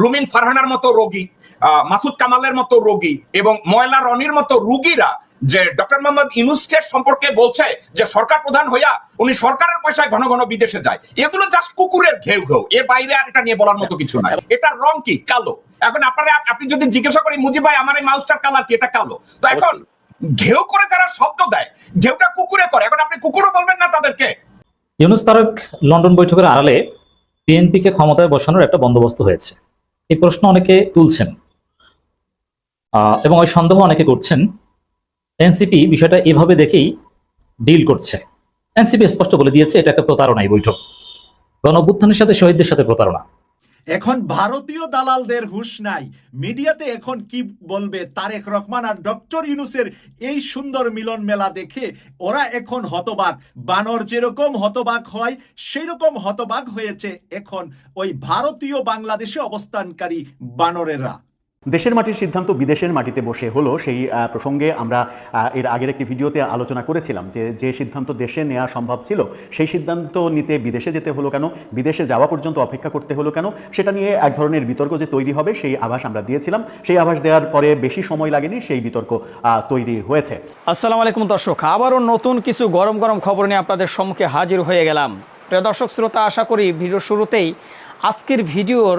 রুমিন ফারহানার মতো রোগী আহ, মাসুদ কামালের মতো রোগী এবং ময়লা রনির মতো রুগীরা যে ডক্টর মোহাম্মদ ইউনুসের সম্পর্কে বলছে যে সরকার প্রধান হইয়া উনি সরকারের পয়সায় ঘন ঘন বিদেশে যায়। এগুলো জাস্ট কুকুরের ঘেউ ঘেউ। এর বাইরে আর এটা নিয়ে বলার মতো কিছু নাই। এটার রং কি? কালো। এখন আপনারা আপনি যদি জিজ্ঞাসা করি মুজিব ভাই আমার এই মাউসটার কালার কি? এটা কালো? তো এখন ঘেউ করে যারা শব্দ দেয় ঘেউটা কুকুরে করে। এখন আপনি কুকুরও বলবেন না তাদেরকে? ইউনুস তারক লন্ডন বৈঠকের আড়ালে বিএনপিকে ক্ষমতায় বসানোর একটা বন্দোবস্ত হয়েছে। এই প্রশ্ন অনেকে তুলছেন। এবং ওই সন্দেহ অনেকে করছেন। এনসিপি বিষয়টা এভাবে দেখেই ডিল করছে। এনসিপি স্পষ্ট বলে দিয়েছে, এটা একটা প্রতারণা এই বৈঠক। গণ সাথে শহীদদের সাথে প্রতারণা। এখন ভারতীয় দালালদের হুশ নাই। মিডিয়াতে এখন কি বলবে তারেক রহমান আর ডক্টর ইউনুসের এই সুন্দর মিলন মেলা দেখে ওরা এখন হতবাক। বানর যেরকম হতবাক হয় সেই রকম হতবাক হয়েছে এখন ওই ভারতীয় বাংলাদেশে অবস্থানকারী বানরেরা। দেশের মাটির সিদ্ধান্ত বিদেশের মাটিতে বসে হলো, সেই প্রসঙ্গে আমরা এর আগের একটি ভিডিওতে আলোচনা করেছিলাম যে যে সিদ্ধান্ত দেশে নেওয়া সম্ভব ছিল, সেই সিদ্ধান্ত নিতে বিদেশে যেতে হলো কেন, বিদেশে যাওয়া পর্যন্ত অপেক্ষা করতে হলো কেন, সেটা নিয়ে এক ধরনের বিতর্ক যে তৈরি হবে, সেই আভাস আমরা দিয়েছিলাম। সেই আভাস দেওয়ার পরে বেশি সময় লাগেনি, সেই বিতর্ক তৈরি হয়েছে। আসসালামু আলাইকুম দর্শক, আবারও নতুন কিছু গরম গরম খবর নিয়ে আপনাদের সম্মুখে হাজির হয়ে গেলাম। প্রিয় দর্শক, শ্রোতা, আশা করি ভিডিওর শুরুতেই আজকের ভিডিওর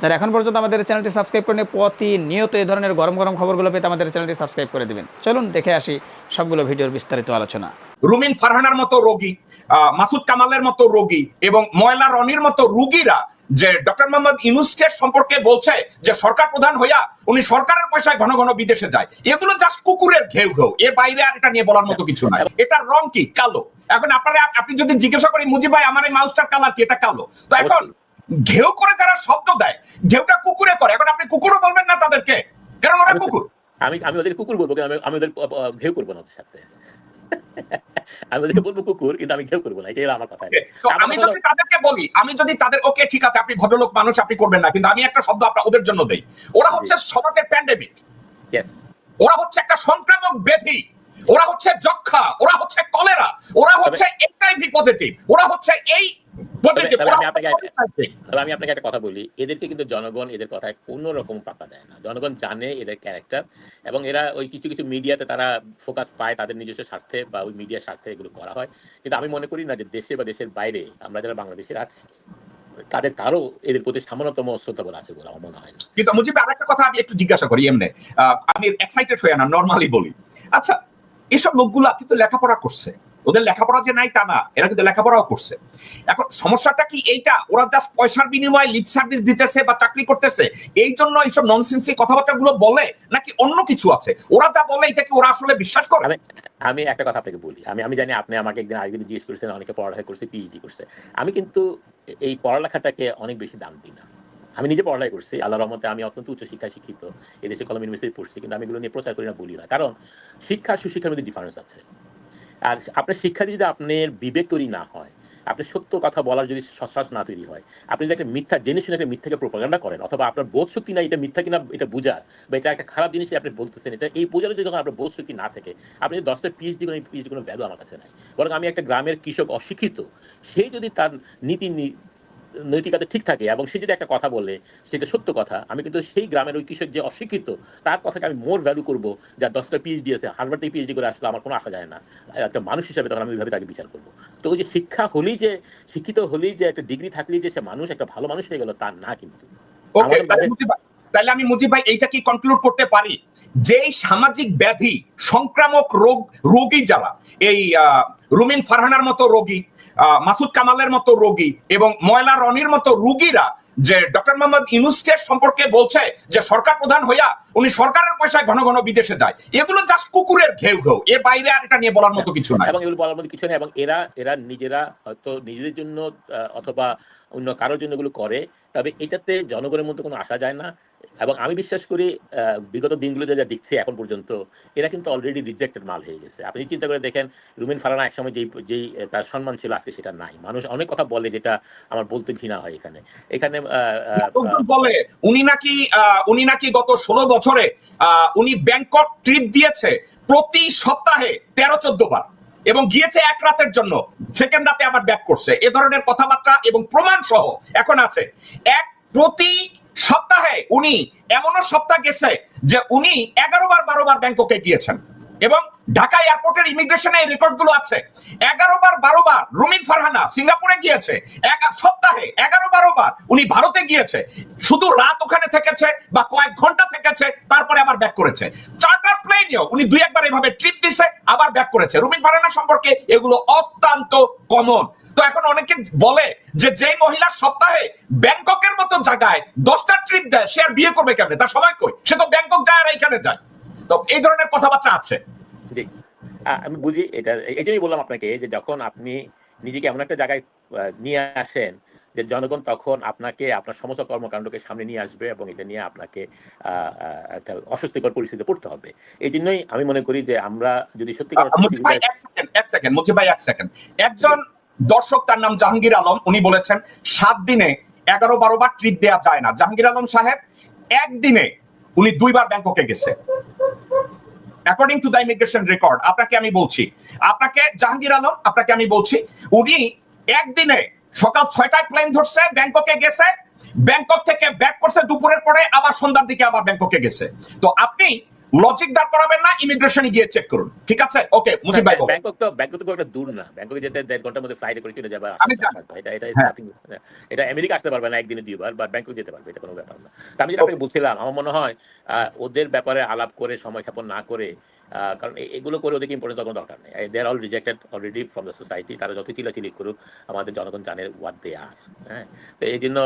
যারা এখন পর্যন্ত আমাদের চ্যানেলটি সাবস্ক্রাইব করেন প্রতিনিয়ত এই ধরনের গরম গরম খবরগুলো পেতে আমাদের চ্যানেলটি সাবস্ক্রাইব করে দেবেন। চলুন, দেখে আসি সবগুলো ভিডিওর বিস্তারিত আলোচনা। রুমিন ফারহানার মতো রোগী মাসুদ কামালের মতো রোগী এবং ময়লা রনির মতো রুগীরা যে ডক্টর মোহাম্মদ ইউনুসের সম্পর্কে বলছে যে সরকার প্রধান হইয়া উনি সরকারের পয়সায় ঘন ঘন বিদেশে যায়। এগুলো জাস্ট কুকুরের ঘেউ ঘেউ। এর বাইরে আর এটা নিয়ে বলার মতো কিছু নাই। এটার রং কি? কালো। এখন আপনারা, আপনি যদি জিজ্ঞাসা করি মুজিব ভাই, আমার এই মাউসটার কালার কি? এটা কালো। তো এখন ঘেউ করে যারা শব্দ দেয় ঘেউটা কুকুরে করে। এখন আপনি কুকুরও বলবেন না তাদেরকে কারণ ওরা কুকুর। আমি আমি ওদেরকে কুকুর বলব কিন্তু আমি আমি ওদের ঘেউ করব না ওদের সাথে। আমি ওদেরকে বলব কুকুর কিন্তু আমি ঘেউ করব না এটাই আমার কথা। আমি যদি তাদেরকে বলি আমি যদি তাদের ওকে ঠিক আছে আপনি ভদ্রলোক মানুষ আপনি করবেন না কিন্তু আমি একটা শব্দ আপনার ওদের জন্য দেই। ওরা হচ্ছে সমাজের প্যান্ডেমিক ওরা হচ্ছে একটা সংক্রামক ব্যাধি। ওরা হচ্ছে যক্ষা ওরা হচ্ছে কলেরা ওরা হচ্ছে এইচআইভি পজিটিভ ওরা হচ্ছে এই আমি আপনাকে একটা কথা বলি এদেরকে কিন্তু জনগণ এদের কথায় কোনো রকম পাত্তা দেয় না। জনগণ জানে এদের ক্যারেক্টার এবং এরা ওই কিছু কিছু মিডিয়াতে তারা ফোকাস পায় তাদের নিজস্ব স্বার্থে বা ওই মিডিয়ার স্বার্থে এগুলো করা হয়। কিন্তু আমি মনে করি না যে দেশে বা দেশের বাইরে আমরা যারা বাংলাদেশের আছি তাদের কারও এদের প্রতি সামান্যতম শ্রদ্ধাবোধ আছে বলে আমার মনে হয় না। কিন্তু মুজিব আরেকটা কথা আমি একটু জিজ্ঞাসা করি এমনি। আমি এক্সাইটেড হয়ে না নর্মালি বলি। আচ্ছা এসব লোকগুলা কিন্তু লেখাপড়া করছে। ওদের লেখাপড়া যে নাই তা না, এরা কিন্তু লেখাপড়াও করছে। এখন সমস্যাটা কি এইটা? ওরা জাস্ট পয়সার বিনিময়ে লিপ সার্ভিস দিতেছে বা চাকরি করতেছে, এই জন্য এইসব ননসেন্সি কথাবার্তা গুলো বলে, নাকি অন্য কিছু আছে? ওরা যা বলে এটা কি ওরা আসলে বিশ্বাস করে? আমি একটা কথা আপনাকে বলি। আমি আমি জানি আপনি আমাকে একদিন আরেকদিন জিজ্ঞেস করেছেন, অনেকে পড়ালেখা করছে পিএইচডি করছে। আমি কিন্তু এই পড়ালেখাটাকে অনেক বেশি দাম দিই না। আমি নিজে পড়ালেখা করছি আল্লাহ রহমতে আমি অত্যন্ত উচ্চ শিক্ষায় শিক্ষিত, এদেশে কলম ইউনিভার্সিটি পড়ছি, কিন্তু আমি এগুলো নিয়ে প্রচার করি না, বলি না। কারণ শিক্ষা সুশিক্ষার মধ্যে ডিফারেন্স আছে। আর আপনার শিক্ষা যদি আপনার বিবেক তৈরি না হয় আপনি সত্য কথা বলার যদি সশ্বাস না তৈরি হয়, আপনি যদি একটা মিথ্যা, জেনে শুনে একটা মিথ্যাকে প্রোপাগান্ডা করেন, অথবা আপনার বোধ শক্তি না এটা মিথ্যা কিনা এটা বোঝার, বা এটা একটা খারাপ জিনিস আপনি বলতেছেন, এটা এই বোঝার যদি যখন আপনার বোধ শক্তি না থাকে, আপনি যদি দশটা পিএইচডি করেন পিএইচডি কোনো ভ্যালু আমার কাছে নাই। বরং আমি একটা গ্রামের কৃষক অশিক্ষিত সেই যদি তার নীতি নৈতিকতা ঠিক থাকে এবং সে যদি একটা কথা বলে সেটা সত্য কথা আমি কিন্তু সেই গ্রামের ওই কৃষক যে অশিক্ষিত তার কথাকে আমি মোর ভ্যালু করব যার দশটা পিএইচডি আছে হার্ভার্ড থেকে পিএইচডি করে আসলে আমার কোনো আশা যায় না। একটা মানুষ হিসাবে তখন আমি ওইভাবে তাকে বিচার করব। তো ওই যে শিক্ষা হলেই যে শিক্ষিত হলেই যে একটা ডিগ্রি থাকলেই যে সে মানুষ একটা ভালো মানুষ হয়ে গেল তা না কিন্তু। তাহলে মুজিব ভাই- তাহলে আমি মুজিব ভাই এইটা কি কনক্লুড করতে পারি? যেই সামাজিক ব্যাধি সংক্রামক রোগ রোগী যারা এই রুমিন ফারহানার মতো রোগী মাসুদ কামালের মতো রোগী এবং ময়লা রনির মতো রুগীরা যে ডক্টর মোহাম্মদ ইউনুসকে সম্পর্কে বলছে যে সরকার প্রধান হইয়া উনি সরকারের পয়সায় ঘন ঘন বিদেশে যায়। এগুলো জাস্ট কুকুরের ঘেউ ঘেউ এর বাইরে আর এটা নিয়ে বলার মতো কিছু নাই। এবং এগুলো বলার মধ্যে কিছু নেই এবং এরা এরা নিজেরা হয়তো নিজেদের জন্য অথবা অন্য কারোর জন্য এগুলো করে তবে এটাতে জনগণের মধ্যে কোনো আসা যায় না। এবং আমি বিশ্বাস করি বিগত দিনগুলোতে যা দেখছি এখন পর্যন্ত এরা কিন্তু অলরেডি রিজেক্টেড মাল হয়ে গেছে। আপনি চিন্তা করে দেখেন রুমিন ফারানা একসময় যেই যেই তার সম্মান ছিল আজকে সেটা নাই। মানুষ অনেক কথা বলে যেটা আমার বলতে ঘৃণা হয় এখানে। এখানে বলে উনি নাকি উনি নাকি গত ষোলো বছরে আহ, উনি ব্যাংকক ট্রিপ দিয়েছে প্রতি সপ্তাহে তেরো চোদ্দ বার এবং গিয়েছে এক রাতের জন্য। সেকেন্ড রাতে আবার ব্যাক করছে। এ ধরনের কথাবার্তা এবং প্রমাণ সহ এখন আছে। এক প্রতি সপ্তাহে উনি এমনও সপ্তাহ গেছে যে উনি এগারো বার বারো বার ব্যাংককে গিয়েছেন। এবং ঢাকা এয়ারপোর্টের ইমিগ্রেশনে এই রেকর্ডগুলো আছে। এগারো বার, বারো বার রুমিন ফারহানা সিঙ্গাপুরে গিয়েছে। এক সপ্তাহে এগারো, বারো বার উনি ভারতে গিয়েছে। শুধু রাত ওখানে থেকেছে বা কয়েক ঘণ্টা থেকেছে, তারপরে আবার ব্যাক করেছে। চার্টার প্লেনেও উনি দুই একবার এভাবে ট্রিপ দিছে, আবার ব্যাক করেছে। রুমিন ফারহানা সম্পর্কে এগুলো অত্যন্ত কমন তো এখন অনেকে বলে যে যেই মহিলা সপ্তাহে ব্যাংককের মতো জায়গায় দশটা ট্রিপ দেয়, সে আর বিয়ে করবে কেমনে? তার সময় কই সে তো ব্যাংকক যায় আর এইখানে যায়। তো এই ধরনের কথাবার্তা আছে। জি। আমি বুঝি এটা এই জন্যই বললাম আপনাকে যে যখন আপনি নিজেকে এমন একটা জায়গায় নিয়ে আসেন যে জনগণ তখন আপনাকে আপনার সমস্ত কর্মকাণ্ডকে সামনে নিয়ে আসবে এবং এটা নিয়ে আপনাকে একটা অস্বস্তিকর পরিস্থিতিতে পড়তে হবে। এই জন্যই আমি মনে করি যে আমরা যদি সেকেন্ড একজন দর্শক তার নাম জাহাঙ্গীর আলম উনি বলেছেন সাত দিনে এগারো বারো বার ট্রিপ দেওয়া যায় না। জাহাঙ্গীর আলম সাহেব একদিনে উনি দুইবার ব্যাংককে গেছে। According to the immigration record আপনাকে আমি বলছি, আপনাকে জাহাঙ্গীর আলম, আপনাকে আমি বলছি, উনি একদিনে সকাল ছয়টায় প্লেন ধরছে, ব্যাংককে গেছে, ব্যাংকক থেকে ব্যাক করছে, দুপুরের পরে আবার সন্ধ্যার দিকে আবার ব্যাংককে গেছে। তো আপনি লজিক দাঁড় করাবেন না ইমিগ্রেশনে গিয়ে চেক করুন ঠিক আছে ওকে মুজিব ভাই ব্যাংকক তো ব্যাংকক তো একটা দূর না ব্যাংককে যেতে দেড় ঘণ্টার মধ্যে ফ্লাইটে করে চলে যাবে। পারবে। এটা এটা হ্যাঁ। এটা আমেরিকা আসতে পারবে না একদিনে দুইবার বা ব্যাংকক যেতে পারবে এটা কোনো ব্যাপার না আমি যেটা আপনাকে বলছিলাম আমার মনে হয় আহ, ওদের ব্যাপারে আলাপ করে সময় ক্ষেপণ না করে কারণ এগুলো করে ওদেরকে ইম্পর্টেন্স কোনো দরকার নেই। They are all rejected already from the society তারা যত চিলাচিলি করুক, আমাদের জনগণ জানে হোয়াট দে আর হ্যাঁ? তো এই জন্য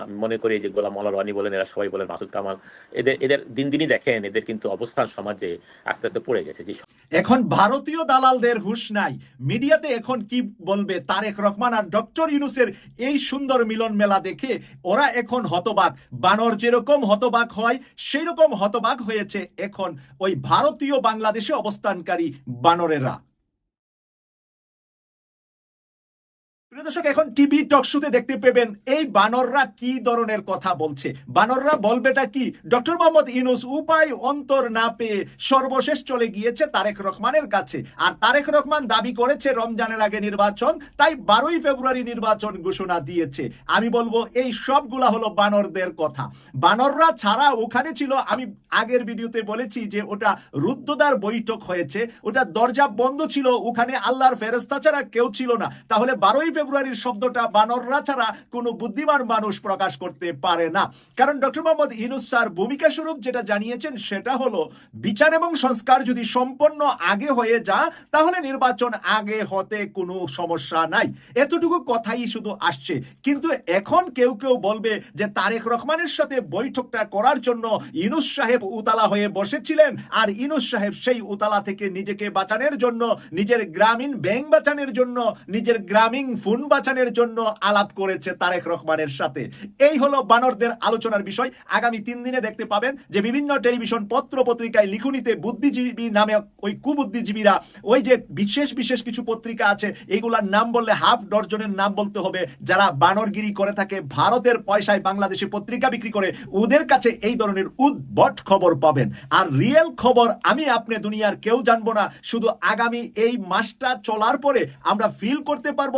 আমি মনে করি যে গোলাম মোল্লা রানি বলেন, এরা সবাই বলেন, মাসুদ কামাল, এদের এদের দিন দিনই দেখেন, এদের কিন্তু অবস্থান সমাজে আস্তে আস্তে পড়ে গেছে। যে এখন ভারতীয় দালালদের হুঁশ নাই। মিডিয়াতে এখন কি বলবে? তারেক রহমান আর ডক্টর ইউনুসের এই সুন্দর মিলন মেলা দেখে ওরা এখন হতবাক। বানর যেরকম হতবাক হয় সেই রকম হতবাক হয়েছে এখন ওই ভারতীয় বাংলাদেশে অবস্থানকারী বানরেরা। দর্শক, এখন টিভি টক শুতে দেখতে পেবেন এই বানররা কি ধরনের কথা বলছে। বানররা বলবেটা কি? ডক্টর মোহাম্মদ ইনুস উপায় অন্তর না পেয়ে সর্বশেষ চলে গিয়েছে তারেক রহমানের কাছে। আর তারেক রহমান দাবি করেছে, রমজানের আগে নির্বাচন, তাই বারোই ফেব্রুয়ারি নির্বাচন ঘোষণা দিয়েছে। আমি বলব, এই সবগুলা হলো বানরদের কথা। বানররা ছাড়া ওখানে ছিল, আমি আগের ভিডিওতে বলেছি যে ওটা রুদ্রদার বৈঠক হয়েছে, ওটা দরজা বন্ধ ছিল, ওখানে আল্লাহর ফেরেস্তা ছাড়া কেউ ছিল না। তাহলে বারোই ফেব্রুয়ারির শব্দটা বানররা ছাড়া কোনো বুদ্ধিমান মানুষ প্রকাশ করতে পারে না। কারণ ডক্টর মোহাম্মদ ইনুস স্যার ভূমিকা স্বরূপ যেটা জানিয়েছেন সেটা হলো, বিচার এবং সংস্কার যদি সম্পন্ন আগে হয়ে যা তাহলে নির্বাচন আগে হতে কোনো সমস্যা নাই। এতটুকু কথাই শুধু আসছে। কিন্তু এখন কেউ কেউ বলবে যে তারেক রহমানের সাথে বৈঠকটা করার জন্য ইনুস সাহেব উতালা হয়ে বসেছিলেন, আর ইনুস সাহেব সেই উতালা থেকে নিজেকে বাঁচানোর জন্য, নিজের গ্রামীণ ব্যাংক বাঁচানোর জন্য, নিজের গ্রামীণ বাঁচানোর জন্য আলাপ করেছে তারেক রহমানের সাথে। এই হলো বানরদের আলোচনার বিষয়। আগামী তিন দিনে দেখতে পাবেন যে বিভিন্ন টেলিভিশন পত্র পত্রিকায় লিখুনিতে বুদ্ধিজীবী নামে ওই কুবুদ্ধিজীবীরা, ওই যে বিশেষ বিশেষ কিছু পত্রিকা আছে এইগুলার নাম বললে হাফ ডর্জনের নাম বলতে হবে। যারা বানরগিরি করে থাকে, ভারতের পয়সায় বাংলাদেশে পত্রিকা বিক্রি করে, ওদের কাছে এই ধরনের উদ্ভট খবর পাবেন। আর রিয়েল খবর আমি আপনি দুনিয়ার কেউ জানব না। শুধু আগামী এই মাসটা চলার পরে আমরা ফিল করতে পারব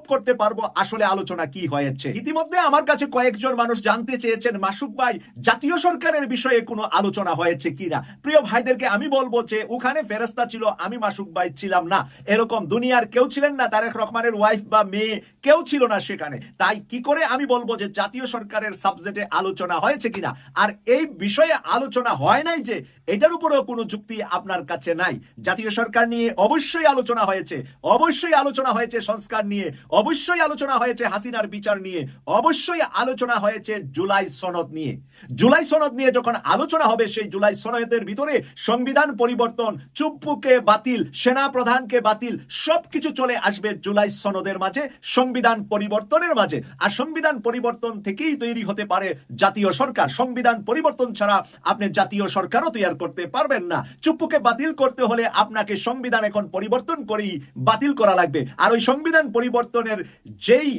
অনুভব করতে পারব, আসলে আলোচনা কি হয়েছে? ইতিমধ্যে আমার কাছে কয়েকজন মানুষ জানতে চেয়েছেন মাসুক ভাই, জাতীয় সরকারের বিষয়ে কোনো আলোচনা হয়েছে কিনা? প্রিয় ভাইদেরকে আমি বলব যে, ওখানে ফেরস্তা ছিল, আমি মাসুক ভাই ছিলাম না। এরকম দুনিয়ার কেউ ছিলেন না, তারেক রহমানের ওয়াইফ বা মেয়ে কেউ ছিল না সেখানে। তাই কি করে আমি বলব যে, জাতীয় সরকারের সাবজেক্টে আলোচনা হয়েছে কিনা? আর এই বিষয়ে আলোচনা হয় নাই যে এটার উপরেও কোনো যুক্তি আপনার কাছে নাই। জাতীয় সরকার নিয়ে অবশ্যই আলোচনা হয়েছে, অবশ্যই আলোচনা হয়েছে সংস্কার নিয়ে, অবশ্যই আলোচনা হয়েছে হাসিনার বিচার নিয়ে, অবশ্যই আলোচনা হয়েছে জুলাই সনদ নিয়ে। জুলাই সনদ নিয়ে যখন আলোচনা হবে, সেই জুলাই সনদের ভিতরে সংবিধান পরিবর্তন, চুপ্পুকে বাতিল, সেনা প্রধানকে বাতিল, সবকিছু চলে আসবে জুলাই সনদের মাঝে, সংবিধান পরিবর্তনের মাঝে। আর সংবিধান পরিবর্তন থেকেই তৈরি হতে পারে জাতীয় সরকার। সংবিধান পরিবর্তন ছাড়া আপনি জাতীয় সরকারও তৈরি করতে পারবেন না। চুপ্পুকে বাতিল করতে হলে আপনাকে সংবিধান এখন পরিবর্তন করেই বাতিল করা লাগবে। আর ওই সংবিধান পরিবর্তনের যেই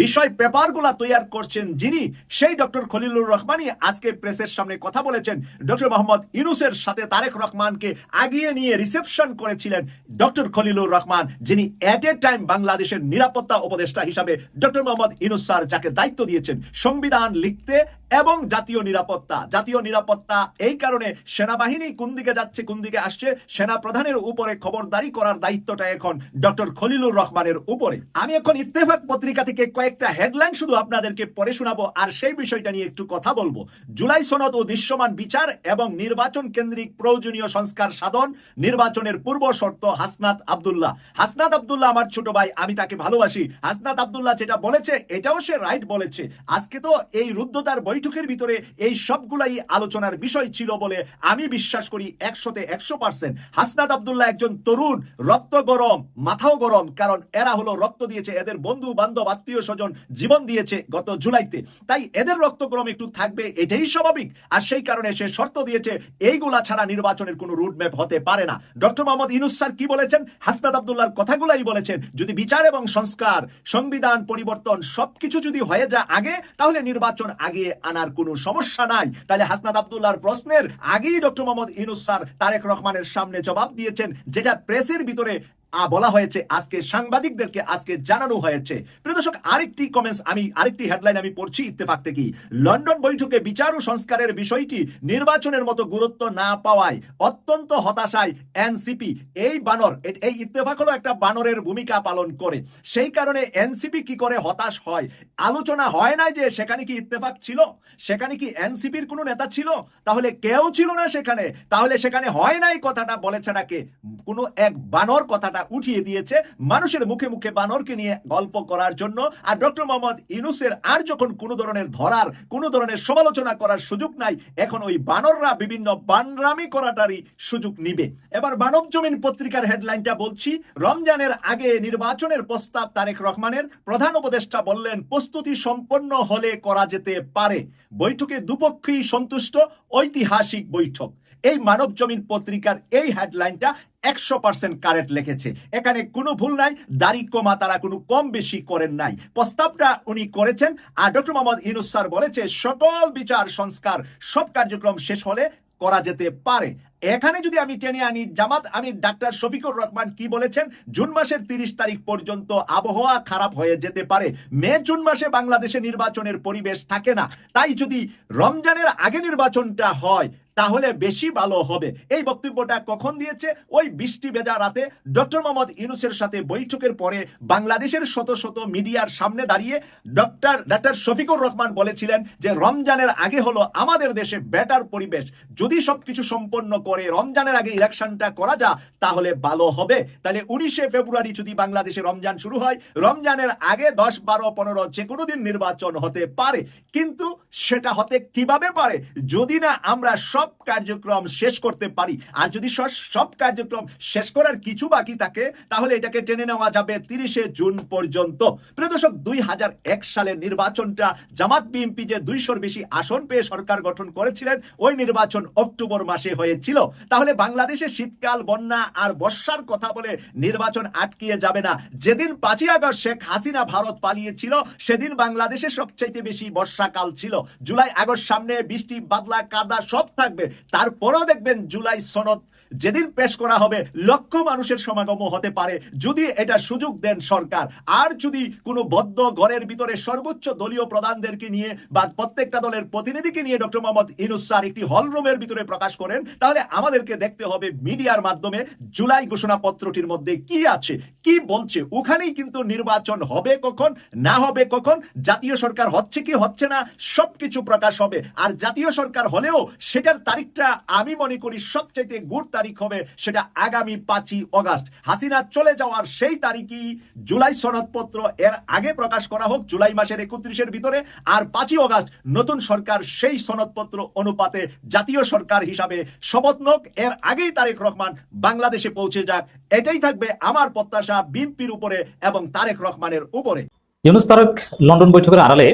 বিষয় পেপারগুলা তৈরি করছেন যিনি, সেই ডক্টর খলিলুর রহমানই আজকে প্রেসের সামনে কথা বলেছেন। ডক্টর মোহাম্মদ ইউনুসের সাথে তারেক রহমানকে আগিয়ে নিয়ে রিসেপশন করেছিলেন ডক্টর খলিলুর রহমান, যিনি এট এ টাইম বাংলাদেশের নিরাপত্তা উপদেষ্টা হিসাবে ডক্টর মোহাম্মদ ইনুস স্যার যাকে দায়িত্ব দিয়েছেন, সংবিধান লিখতে এবং জাতীয় নিরাপত্তা। জাতীয় নিরাপত্তা এই কারণে সেনাবাহিনী কোন দিকে যাচ্ছে, কোন দিকে আসছে সেনা প্রধানের উপরে খবরদারি করার দায়িত্বটা এখন ডক্টর খলিলুর রহমানের উপরে। আমি এখন ইত্তেফাক পত্রিকা থেকে কয়েকটা হেডলাইন শুধু আপনাদেরকে পড়ে শোনাবো, আর সেই বিষয়টা নিয়ে একটু কথা বলব। জুলাই সনদ ও দৃশ্যমান বিচার এবং নির্বাচন কেন্দ্রিক প্রয়োজনীয় সংস্কার সাধন নির্বাচনের পূর্ব শর্ত হাসনাত আবদুল্লাহ। হাসনাত আবদুল্লাহ আমার ছোট ভাই, আমি তাকে ভালোবাসি। হাসনাত আব্দুল্লাহ যেটা বলেছে, এটাও সে রাইট বলেছে। আজকে তো এই রুদ্ধতার বৈঠকের ভিতরে এই সবগুলাই আলোচনার বিষয় ছিল বলে আমি বিশ্বাস করি একশোতে একশো পার্সেন্ট হাসনাত আব্দুল্লাহ একজন তরুণ, রক্ত গরম, মাথাও গরম, কারণ এরা হলো রক্ত দিয়েছে, এদের বন্ধু বান্ধব আত্মীয় স্বজন জীবন দিয়েছে গত জুলাইতে। তাই এদের রক্ত গরম একটু থাকবে, এটাই স্বাভাবিক। আর সেই কারণে সে শর্ত দিয়েছে, এইগুলা ছাড়া নির্বাচনের কোনো রুটম্যাপ হতে পারে না। ডক্টর মোহাম্মদ ইনুস স্যার কি বলেছেন? হাসনাত আব্দুল্লাহর কথাগুলাই বলেছেন, যদি বিচার এবং সংস্কার, সংবিধান, পরিবর্তন সবকিছু যদি হয়ে যায় আগে, তাহলে নির্বাচন আগে আনার কোনো সমস্যা নাই। তাহলে হাসনাদ আবদুল্লাহর প্রশ্নের আগেই ডক্টর মোহাম্মদ ইনুস তারেক রহমানের সামনে জবাব দিয়েছেন, যেটা প্রেসের ভিতরে বলা হয়েছে, আজকে সাংবাদিকদেরকে আজকে জানানো হয়েছে। প্রিয় দর্শক, আরেকটি কমেন্টস আমি, আরেকটি হেডলাইন আমি পড়ছি ইত্তেফাক থেকে। লন্ডন বৈঠকে বিচার ও সংস্কারের বিষয়টি নির্বাচনের মতো গুরুত্ব না পাওয়ায় অত্যন্ত হতাশায় এনসিপি এই বানর এই ইত্তেফাক হলো একটা বানরের ভূমিকা পালন করে। সেই কারণে এনসিপি কি করে হতাশ হয়? আলোচনা হয় না যে সেখানে কি ইত্তেফাক ছিল? সেখানে কি এনসিপির কোনো নেতা ছিল? তাহলে কেউ ছিল না সেখানে। তাহলে সেখানে হয় নাই কথাটা বলেছে নাকি? কোনো এক বানর কথাটা উঠিয়ে দিয়েছে মানুষের মুখে মুখে বানরকে নিয়ে গল্প করার জন্য। আর ডক্টর মোহাম্মদ ইনুসের আর যখন কোনো ধরনের ধরার, কোনো ধরনের সমালোচনা করার সুযোগ নাই, এখন ওই বানররা বিভিন্ন বানরামি করাটারই সুযোগ নিবে। এবার মানব জমিন পত্রিকার হেডলাইনটা বলছি। রমজানের আগে নির্বাচনের প্রস্তাব তারেক রহমানের। প্রধান উপদেষ্টা বললেন, প্রস্তুতি সম্পন্ন হলে করা যেতে পারে। বৈঠকে দুপক্ষই সন্তুষ্ট, ঐতিহাসিক বৈঠক। এই মানব জমিন পত্রিকার এই হেডলাইনটা একশো পার্সেন্ট কারেক্ট লিখেছে। এখানে কোনো ভুল নাই দাড়ি কমা তারা কোনো কম বেশি করেন নাই। প্রস্তাবটা উনি করেছেন, আর ডক্টর মোহাম্মদ ইনুস স্যার বলেছে, সকল বিচার সংস্কার, সব কার্যক্রম শেষ হলে করা যেতে পারে। এখানে যদি আমি টেনে আনি, জামাত আমি ডাক্তার শফিকুর রহমান কি বলেছেন, জুন মাসের তিরিশ তারিখ পর্যন্ত আবহাওয়া খারাপ হয়ে যেতে পারে। মে, জুন মাসে বাংলাদেশে নির্বাচনের পরিবেশ থাকে না। তাই যদি রমজানের আগে নির্বাচনটা হয় তাহলে বেশি ভালো হবে। এই বক্তব্যটা কখন দিয়েছে? ওই বৃষ্টি ভেজা রাতে ডক্টর মোহাম্মদ ইউনুসের সাথে বৈঠকের পরে বাংলাদেশের শত শত মিডিয়ার সামনে দাঁড়িয়ে ডক্টর ডক্টর শফিকুর রহমান বলেছিলেন যে, রমজানের আগে হলো আমাদের দেশে বেটার পরিবেশ। যদি সবকিছু সম্পন্ন করে রমজানের আগে ইলেকশনটা করা যা, তাহলে ভালো হবে। তাহলে উনিশে ফেব্রুয়ারি যদি বাংলাদেশে রমজান শুরু হয়, রমজানের আগে দশ, বারো, পনেরো যে কোনো দিন নির্বাচন হতে পারে। কিন্তু সেটা হতে কীভাবে পারে? যদি না, আমরা সব কার্যক্রম শেষ করতে পারি। আর যদি সব কার্যক্রম শেষ করার কিছু বাকি থাকে, তাহলে এটাকে টেনে নেওয়া যাবে তিরিশে জুন পর্যন্ত। প্রিয় দর্শক, দুই হাজার এক সালের নির্বাচনটা জামাত বিএনপি যে দুইশোর বেশি আসন পেয়ে সরকার গঠন করেছিলেন, ওই নির্বাচন অক্টোবর মাসে হয়েছিল। তাহলে বাংলাদেশে শীতকাল, বন্যা আর বর্ষার কথা বলে নির্বাচন আটকিয়ে যাবে না। যেদিন পাঁচই আগস্ট শেখ হাসিনা ভারত পালিয়েছিল, সেদিন বাংলাদেশে সবচাইতে বেশি বর্ষাকাল ছিল। জুলাই আগস্ট সামনে বৃষ্টি, বাদলা, কাদা সব থাকবে। তারপরেও দেখবেন জুলাই সনদ যেদিন পেশ করা হবে, লক্ষ মানুষের সমাগম হতে পারে। যদি এটা সুযোগ দেন সরকার, আর যদি কোনো বদ্ধ ঘরের ভিতরে সর্বোচ্চ দলীয় প্রধানদেরকে নিয়ে বা প্রত্যেকটা দলের প্রতিনিধিকে নিয়ে ডক্টর মোহাম্মদ ইনুস স্যার একটি হল রুমের ভিতরে প্রকাশ করেন, তাহলে আমাদেরকে দেখতে হবে মিডিয়ার মাধ্যমে জুলাই ঘোষণাপত্রটির মধ্যে কি আছে, কি বলছে, ওখানেই কিন্তু নির্বাচন হবে কখন, না হবে কখন, জাতীয় সরকার হচ্ছে কি হচ্ছে না, সবকিছু প্রকাশ হবে। আর জাতীয় সরকার হলেও সেটার তারিখটা আমি মনে করি সবচেয়ে গুড তারিখ হবে সেটা আগামী পাঁচই অগাস্ট। হাসিনা চলে যাওয়ার সেই তারিখই জুলাই সনদপত্র এর আগে প্রকাশ করা হোক, জুলাই মাসের একত্রিশের ভিতরে। আর পাঁচই অগাস্ট নতুন সরকার সেই সনদপত্র অনুপাতে জাতীয় সরকার হিসাবে শপথ নোক। এর আগেই তারেক রহমান বাংলাদেশে পৌঁছে যাক। এটাই থাকবে আমার প্রত্যাশা বিএনপির উপরে এবং তারেক রহমানের উপরে। ইউনুস তারক লন্ডন বৈঠকের আড়ালে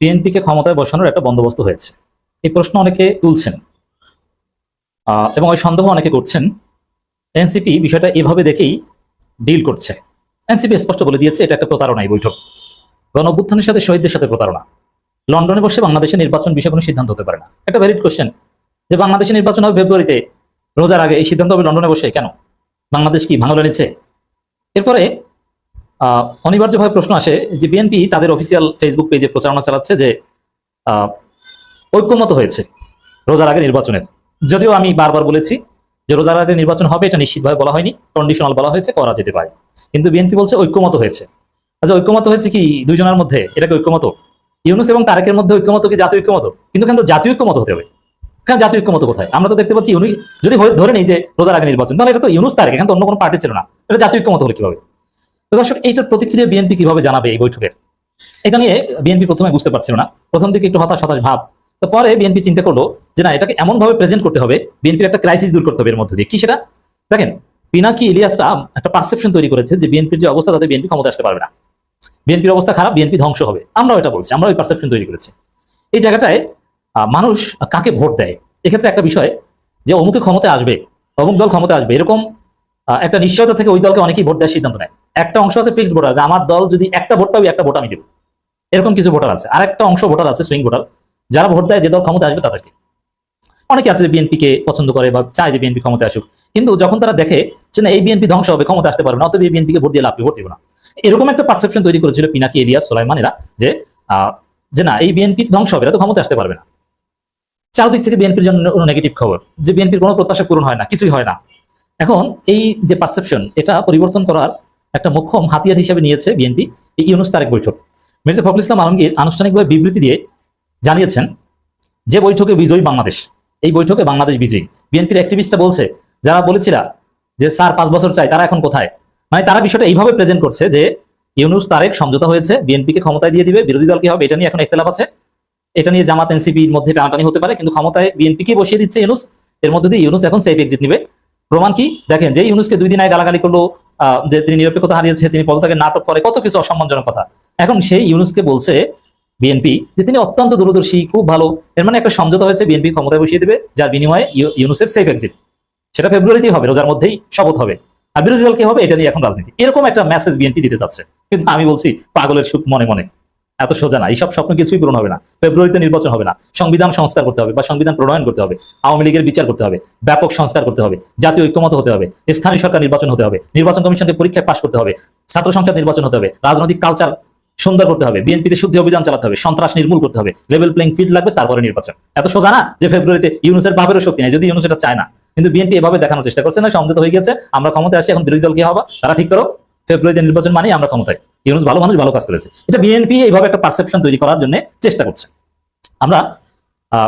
বিএনপিকে ক্ষমতায় বসানোর একটা বন্দোবস্ত হয়েছে। এই প্রশ্ন অনেকে তুলছেন। এবং ওই সন্দেহ অনেকে করছেন। এনসিপি বিষয়টা এভাবে দেখেই ডিল করছে। এনসিপি স্পষ্ট বলে দিয়েছে, এটা একটা প্রতারণা এই বৈঠক। গণ সাথে শহীদদের সাথে প্রতারণা। লন্ডনে বসে বাংলাদেশের নির্বাচন বিষয়ে কোনো সিদ্ধান্ত হতে পারে না। একটা ভ্যালিড কোশ্চেন যে বাংলাদেশের নির্বাচন হবে ফেব্রুয়ারিতে, রোজার আগে, এই সিদ্ধান্ত হবে লন্ডনে বসে, কেন? বাংলাদেশ কি ভাঙলে নিচ্ছে এরপরে অনিবার্যভাবে প্রশ্ন আসে যে বিএনপি তাদের অফিসিয়াল ফেসবুক পেজে প্রচারণা চালাচ্ছে যে ঐক্যমত হয়েছে রোজার আগে নির্বাচনের। যদিও আমি বারবার বলেছি যে রোজার আগে নির্বাচন হবে, এটা নিশ্চিতভাবে বলা হয়নি কন্ডিশনাল বলা হয়েছে, করা যেতে পারে। কিন্তু বিএনপি বলছে ঐক্যমত হয়েছে। আচ্ছা ঐক্যমত হয়েছে কি দুইজনের মধ্যে? এটাকে ঐক্যমত? ইউনুস এবং তারেকের মধ্যে ঐক্যমত কি জাতীয় ঐক্যমত? কিন্তু কিন্তু জাতীয় ঐক্যমত হতে হবে? কেন জাতীয় ঐক্যমত কোথায়? আমরা তো দেখতে পাচ্ছি ইউনি যদি ধরে নেই যে রোজার আগে নির্বাচন, তাহলে এটা তো ইউনুস, তারেক, এখানে অন্য কোনো পার্টি ছিল না। এটা জাতীয় ঐক্যমত হলে কীভাবে? তো দর্শক, এইটার প্রতিক্রিয়া বিএনপি কীভাবে জানাবে এই বৈঠকের? এটা নিয়ে বিএনপি প্রথমে বুঝতে পারছিল না। প্রথম দিকে একটু হতাশ হতাশ ভাব তো পরে বিএনপি চিন্তা করল যে না, এটাকে এমন ভাবে প্রেজেন্ট করতে হবে বিএনপির একটা ক্রাইসিস দূর করতে হবে এর মধ্যে দিয়ে। কি সেটা? দেখেন, পিনাকি ইলিয়াসরা একটা পারসেপশন তৈরি করেছে যে বিএনপির যে অবস্থা, তাতে বিএনপি ক্ষমতা আসতে পারবে না। বিএনপির অবস্থা খারাপ বিএনপি ধ্বংস হবে। আমরাও এটা বলছি আমরা ওই পারসেপশন তৈরি করেছি। এই জায়গাটায় মানুষ কাকে ভোট দেয়? এক্ষেত্রে একটা বিষয় যে অমুকে ক্ষমতা আসবে, অমুক দল ক্ষমতা আসবে, এরকম একটা নিশ্চয়তা থেকে ওই দলকে অনেকেই ভোট দেওয়ার সিদ্ধান্ত নেয়। একটা অংশ আছে ফিক্সড ভোটার যে আমার দল যদি একটা ভোট পাবে একটা ভোট আমি দেবো। এরকম কিছু ভোটার আছে। আর একটা অংশ ভোটার আছে সুইং ভোটার যারা ভোট দেয় যে দল ক্ষমতা আসবে তাদেরকে। অনেকে আছে যে বিএনপি কে পছন্দ করে বা চায় যে বিএনপি ক্ষমতা আসুক। কিন্তু যখন তারা দেখে যে না, এই বিএনপি ধ্বংস হবে ক্ষমতা আসতে পারবে না, অতএব এই বিএনপি কে ভোট দিয়ে লাভ ভোট দিব না। এরকম একটা পারসেপশন তৈরি করেছিল পিনাকি এলিয়াস সোলাইমান এরা যে যে না, এই বিএনপি ধ্বংস হবে তো ক্ষমতা আসতে পারবে না। চারদিক থেকে বিএনপির জন্য নেগেটিভ খবর যে বিএনপির কোনো প্রত্যাশা পূরণ হয় না, কিছুই হয় না। এখন এই যে পারসেপশন এটা পরিবর্তন করার একটা মোক্ষম হাতিয়ার হিসেবে নিয়েছে বিএনপি এই ইউনুস তারেক বৈঠক। মির্জা ফখরুল ইসলাম আলমগীর আনুষ্ঠানিকভাবে বিবৃতি দিয়ে জানিয়েছেন যে বৈঠকে বিজয়ী বাংলাদেশ, এই বৈঠকে বাংলাদেশ বিজয়ী। বিএনপির অ্যাক্টিভিস্টরা বলছে, যারা বলেছিলা যে, স্যার, পাঁচ বছর চাই, তারা এখন কোথায়? মানে তারা বিষয়টা এইভাবে প্রেজেন্ট করছে যে, ইউনুস, তারেক সমঝোতা হয়েছে, বিএনপিকে ক্ষমতায় দিয়ে দিবে, বিরোধী দল কি হবে, এটা নিয়ে এখন একতলাপ আছে। এটা নিয়ে জামাত এনসিপির মধ্যে টানাটানি হতে পারে, কিন্তু ক্ষমতায় বিএনপিকে বসিয়ে দিচ্ছে ইউনুস। এর মধ্যে দিয়ে ইউনুস এখন সেফ এক্সিট নিবে। প্রমাণ কি? দেখেন, যে ইউনুসকে দুই দিন আগে গালাগালি করল যে তিনি নিরপেক্ষতা হারিয়েছে, তিনি পদত্যাগের নাটক করে, কত কিছু অসম্মানজনক কথা। এখন সেই ইউনুসকে বলছে বিএনপি যে তিনি অত্যন্ত দূরদর্শী, খুব ভালো। এর মানে একটা সমঝোতা হয়েছে বিএনপি ক্ষমতায় বসিয়ে দেবে, যার বিনিময়ে ইউনুসের সেফ এক্সিট সেটা ফেব্রুয়ারিতেই হবে, রোজার মধ্যেই শপথ হবে। আর বিরোধী দল কি হবে? এটা নিয়ে এখন রাজনীতি। এরকম একটা মেসেজ বিএনপি দিতে চাচ্ছে। কিন্তু আমি বলছি, পাগলের সুখ মনে মনে। এত সোজা না, এইসব স্বপ্ন কিছুই পূরণ হবে না। ফেব্রুয়ারিতে নির্বাচন হবে না। সংবিধান সংস্কার করতে হবে বা সংবিধান প্রণয়ন করতে হবে। আওয়ামী লীগের বিচার করতে হবে। ব্যাপক সংস্কার করতে হবে। জাতীয় ঐক্যমত হতে হবে। স্থানীয় সরকার নির্বাচন হতে হবে। নির্বাচন কমিশনকে পরীক্ষায় পাশ করতে হবে। ছাত্র সংসদ নির্বাচন হতে হবে। রাজনৈতিক কালচার সুন্দর করতে হবে, বিএনপিতে শুদ্ধি অভিযান চালাতে হবে, সন্ত্রাস নির্মূল করতে হবে লেভেল প্লেইং ফিল্ড লাগবে, তারপরে নির্বাচন। এত সোজা না যে ফেব্রুয়ারিতে ইউনুসের ভাবেরও শক্তি নেই যদি ইউনুস এটা চায় না। কিন্তু বিএনপি এভাবে দেখানোর চেষ্টা করছে না, সমঝোতা হয়ে গেছে, আমরা ক্ষমতায় আসি, এখন বিরোধী দল কি হবে, তারা ঠিক করো, ফেব্রুয়ারিতে নির্বাচন মানে আমরা ক্ষমতায়। ইউনুস ভালো মানুষ, ভালো কাজ করেছে। এটা বিএনপি এইভাবে একটা পারসেপশন তৈরি করার জন্য চেষ্টা করছে। আমরা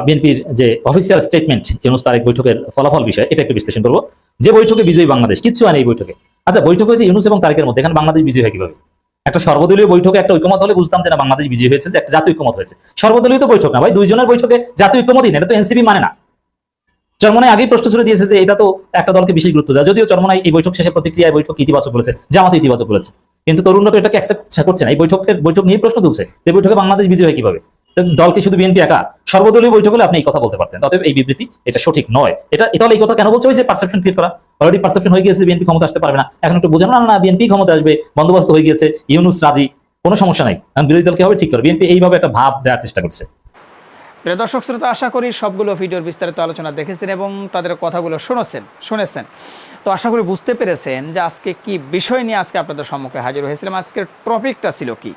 বিএনপির যে অফিসিয়াল স্টেটমেন্ট ইউনুস তারেক বৈঠকের ফলাফল বিষয়ে, এটা একটু বিশ্লেষণ করব। যে বৈঠকে বিজয়ী বাংলাদেশ, কিচ্ছু হয় না এই বৈঠকে। আচ্ছা বৈঠক হয়েছে ইউনুস এবং তারেকের মধ্যে, এখানে বাংলাদেশ বিজয়ী হয় কীভাবে? একটা সর্বদলীয় বৈঠকে একটা ঐক্যমত হলে বুঝতাম যে না, বাংলাদেশ বিজয়ী হয়েছে, যে একটা জাতীয় ঐক্যমত হয়েছে। সর্বদলীয় তো বৈঠক না, ভাই, দুইজনের বৈঠকে জাতীয় ঐক্যমতই না এটা তো এনসিপি মানে না। চরমনায় আগেই প্রশ্ন ছুড়ে দিয়েছে যে এটা তো একটা দলকে বিশেষ গুরুত্ব দেয়, যদিও চরমনায় এই বৈঠক শেষে প্রতিক্রিয়ায় বৈঠক ইতিবাচক বলেছে, জামাত ইতিবাচক বলেছে। কিন্তু তরুণরা তো এটাকে অ্যাকসেপ্ট করছে না, এই বৈঠকের বৈঠক নিয়ে প্রশ্ন তুলছে এই বৈঠকে বাংলাদেশ বিজয় হয় কীভাবে? দলকে শুধু বিএনপি একা, সর্বদলীয় বৈঠক হলে আপনি এই কথা বলতে পারতেন। অতএব এই বিবৃতি, এটা সঠিক নয়। এটা তাহলে এই কথা কেন বলছে? ওই যে পারসেপশন ক্রিয়েট করা। অলরেডি পারসেপশন হয়ে গিয়েছে বিএনপি ক্ষমতা আসতে পারবে না। এখন একটু বোঝানো, না না বিএনপি ক্ষমতা আসবে, বন্দোবস্ত হয়ে গিয়েছে, ইউনুস রাজি, কোনো সমস্যা নাই। কারণ বিরোধী দলকে হবে, ঠিক করে। বিএনপি এইভাবে একটা ভাব দেওয়ার চেষ্টা করছে। দর্শক, শ্রোতা, আশা করি সবগুলো ভিডিওর বিস্তারিত আলোচনা দেখেছেন এবং তাদের কথাগুলো শুনেছেন শুনেছেন। তো আশা করি বুঝতে পেরেছেন যে আজকে কি বিষয় নিয়ে আজকে আপনাদের সম্মুখে হাজির হয়েছিলাম। আজকের টপিকটা ছিল কি?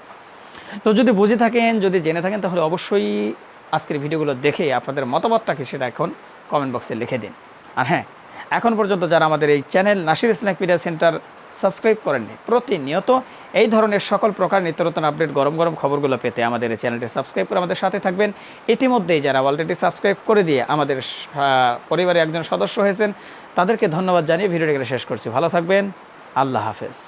তো যদি বুঝে থাকেন, যদি জেনে থাকেন, তাহলে অবশ্যই আজকের ভিডিওগুলো দেখে আপনাদের মতামতটাকে সেটা এখন কমেন্ট বক্সে লিখে দিন। আর হ্যাঁ এখন পর্যন্ত যারা আমাদের এই channel Nasir snack media centre subscribe করেননি, প্রতিনিয়ত এই ধরনের সকল প্রকার নিত্য নতুন আপডেট গরম গরম খবরগুলো পেতে আমাদের এই চ্যানেলটি সাবস্ক্রাইব করে আমাদের সাথে থাকবেন। ইতিমধ্যেই যারা অলরেডি সাবস্ক্রাইব করে দিয়ে আমাদের পরিবারে একজন সদস্য হয়েছেন, তাদেরকে ধন্যবাদ জানিয়ে ভিডিওটি শেষ করছি। ভালো থাকবেন, আল্লাহ হাফেজ।